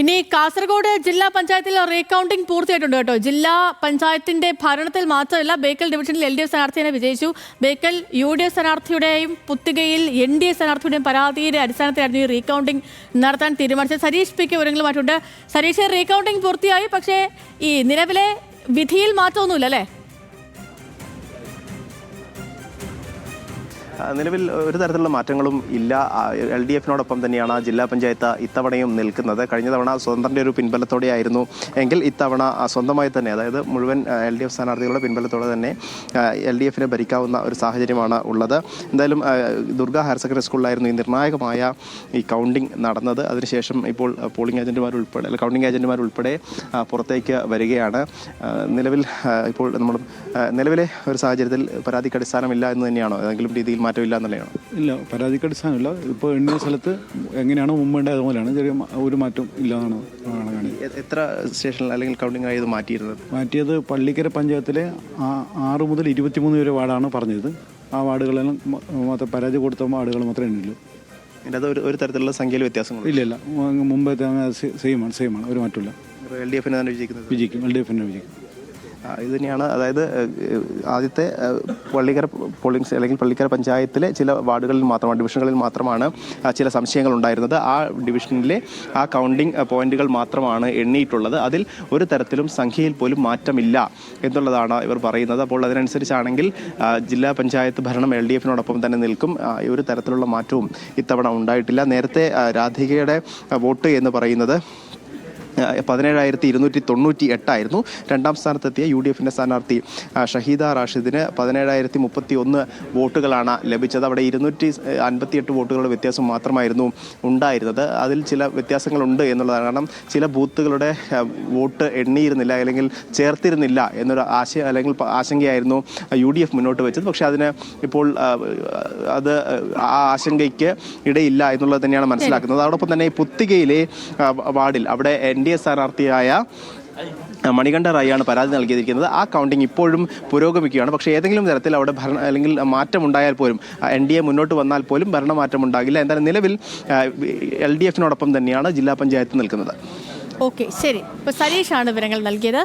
ഇനി കാസർഗോഡ് ജില്ലാ പഞ്ചായത്തിൽ റീകൗണ്ടിംഗ് പൂർത്തിയായിട്ടുണ്ട് കേട്ടോ. ജില്ലാ പഞ്ചായത്തിന്റെ ഭരണത്തിൽ മാത്രമല്ല ബേക്കൽ ഡിവിഷനിൽ എൽ ഡി എഫ് സ്ഥാനാർത്ഥിയെ വിജയിച്ചു. ബേക്കൽ യു ഡി എഫ് സ്ഥാനാർത്ഥിയുടെയും പുത്തികയിൽ എൻ ഡി എ സ്ഥാനാർത്ഥിയുടെയും പരാതിയുടെ അടിസ്ഥാനത്തിലായിരുന്നു ഈ റീകൗണ്ടിംഗ് നടത്താൻ തീരുമാനിച്ചത്. സരീഷ് പി കെ വിവരങ്ങളുമായിട്ടുണ്ട് സരീഷ് റീകൗണ്ടിംഗ് പൂർത്തിയായി പക്ഷേ ഈ നിലവിലെ വിധിയിൽ മാറ്റമൊന്നുമില്ല അല്ലേ? നിലവിൽ ഒരു തരത്തിലുള്ള മാറ്റങ്ങളും ഇല്ല. എൽ ഡി എഫിനോടൊപ്പം തന്നെയാണ് ജില്ലാ പഞ്ചായത്ത് ഇത്തവണയും നിൽക്കുന്നത്. കഴിഞ്ഞ തവണ സ്വതന്ത്രന്റെ ഒരു പിൻബലത്തോടെയായിരുന്നു എങ്കിൽ ഇത്തവണ സ്വന്തമായി തന്നെ അതായത് മുഴുവൻ എൽ ഡി എഫ് സ്ഥാനാർത്ഥികളുടെ പിൻബലത്തോടെ തന്നെ എൽ ഡി എഫിനെ ഭരിക്കാവുന്ന ഒരു സാഹചര്യമാണ് ഉള്ളത്. എന്തായാലും ദുർഗ ഹയർ സെക്കൻഡറി സ്കൂളിലായിരുന്നു ഈ നിർണായകമായ ഈ കൗണ്ടിംഗ് നടന്നത്. അതിനുശേഷം ഇപ്പോൾ പോളിംഗ് ഏജന്റുമാർ ഉൾപ്പെടെ കൗണ്ടിംഗ് ഏജന്റുമാർ ഉൾപ്പെടെ പുറത്തേക്ക് വരികയാണ്. നിലവിൽ ഇപ്പോൾ നമ്മൾ നിലവിലെ ഒരു സാഹചര്യത്തിൽ പരാതിക്ക് അടിസ്ഥാനമില്ല എന്ന് തന്നെയാണോ ഏതെങ്കിലും രീതിയിൽ മാറ്റമില്ല എന്നുള്ളതാണ്. ഇല്ല പരാതിക്ക് അടിസ്ഥാനമില്ല ഇപ്പോൾ എണ്ണിയ സ്ഥലത്ത് എങ്ങനെയാണോ മുമ്പേണ്ടത് അതുപോലെയാണ് ചെറിയ ഒരു മാറ്റം ഇല്ല എന്നാണ് എത്ര സ്റ്റേഷനിൽ അല്ലെങ്കിൽ കൗണ്ടിംഗ് ആയത് മാറ്റിയിരുന്നത്? മാറ്റിയത് പള്ളിക്കര പഞ്ചായത്തിലെ ആ- ആറ് മുതൽ ഇരുപത്തിമൂന്ന് വരെ വാർഡാണ് പറഞ്ഞത്. ആ വാർഡുകളെല്ലാം മാത്രം പരാതി കൊടുത്ത വാർഡുകൾ മാത്രമേ എണ്ണുള്ളൂ. അതിന്റെ അത് ഒരു ഒരു തരത്തിലുള്ള സംഖ്യയിൽ വ്യത്യാസം ഇല്ല. ഇല്ല മ- മുമ്പത്തെ സെയിമാണ് സെയിമാണ് ഒരു മാറ്റമില്ല എൽ ഡി എഫിനെ തന്നെ വിജയിക്കുന്നത്. വിജയിക്കും എൽ ഡി എഫിനെ വിജയിക്കും. ഇത് തന്നെയാണ്. അതായത് ആദ്യത്തെ പള്ളിക്കര പോളിംഗ് അല്ലെങ്കിൽ പള്ളിക്കര പഞ്ചായത്തിലെ ചില വാർഡുകളിൽ മാത്രമാണ് ഡിവിഷനുകളിൽ മാത്രമാണ് ചില സംശയങ്ങൾ ഉണ്ടായിരുന്നത്. ആ ഡിവിഷനിലെ ആ കൗണ്ടിംഗ് പോയിന്റുകൾ മാത്രമാണ് എണ്ണിയിട്ടുള്ളത്. അതിൽ ഒരു തരത്തിലും സംഖ്യയിൽ പോലും മാറ്റമില്ല എന്നുള്ളതാണ് ഇവർ പറയുന്നത്. അപ്പോൾ അതിനനുസരിച്ചാണെങ്കിൽ ജില്ലാ പഞ്ചായത്ത് ഭരണം എൽ ഡി എഫിനോടൊപ്പം തന്നെ നിൽക്കും. ഒരു തരത്തിലുള്ള മാറ്റവും ഇത്തവണ ഉണ്ടായിട്ടില്ല. നേരത്തെ രാധികയുടെ വോട്ട് എന്ന് പറയുന്നത് പതിനേഴായിരത്തി ഇരുന്നൂറ്റി തൊണ്ണൂറ്റി എട്ടായിരുന്നു രണ്ടാം സ്ഥാനത്തെത്തിയ യു ഡി എഫിന്റെ സ്ഥാനാർത്ഥി ഷഹീദ റാഷിദിന് പതിനേഴായിരത്തി മുപ്പത്തി ഒന്ന് വോട്ടുകളാണ് ലഭിച്ചത്. അവിടെ ഇരുന്നൂറ്റി അൻപത്തിയെട്ട് വോട്ടുകളുടെ വ്യത്യാസം മാത്രമായിരുന്നു ഉണ്ടായിരുന്നത്. അതിൽ ചില വ്യത്യാസങ്ങളുണ്ട് എന്നുള്ളതാണ്. കാരണം ചില ബൂത്തുകളുടെ വോട്ട് എണ്ണിയിരുന്നില്ല അല്ലെങ്കിൽ ചേർത്തിരുന്നില്ല എന്നൊരു ആശയ അല്ലെങ്കിൽ ആശങ്കയായിരുന്നു യു ഡി എഫ് മുന്നോട്ട് വെച്ചത്. പക്ഷേ അതിന് ഇപ്പോൾ അത് ആ ആശങ്കയ്ക്ക് ഇടയില്ല എന്നുള്ളത് തന്നെയാണ് മനസ്സിലാക്കുന്നത്. അതോടൊപ്പം തന്നെ പുത്തികയിലെ വാർഡിൽ അവിടെ എൻ ഡി എ സ്ഥാനാർത്ഥിയായ മണികണ്ഠ റായിയാണ് പരാതി നൽകിയിരിക്കുന്നത്. ആ കൗണ്ടിംഗ് ഇപ്പോഴും പുരോഗമിക്കുകയാണ്. പക്ഷേ ഏതെങ്കിലും തരത്തിൽ അവിടെ ഭരണ അല്ലെങ്കിൽ മാറ്റം ഉണ്ടായാൽ പോലും എൻ ഡി എ മുന്നോട്ട് വന്നാൽ പോലും ഭരണമാറ്റം ഉണ്ടാകില്ല എന്തായാലും നിലവിൽ എൽ ഡി എഫിനോടൊപ്പം തന്നെയാണ് ജില്ലാ പഞ്ചായത്ത് നിൽക്കുന്നത്. ഓക്കെ ശരി. ഇപ്പോൾ സരീഷാണ് വിവരങ്ങൾ നൽകിയത്.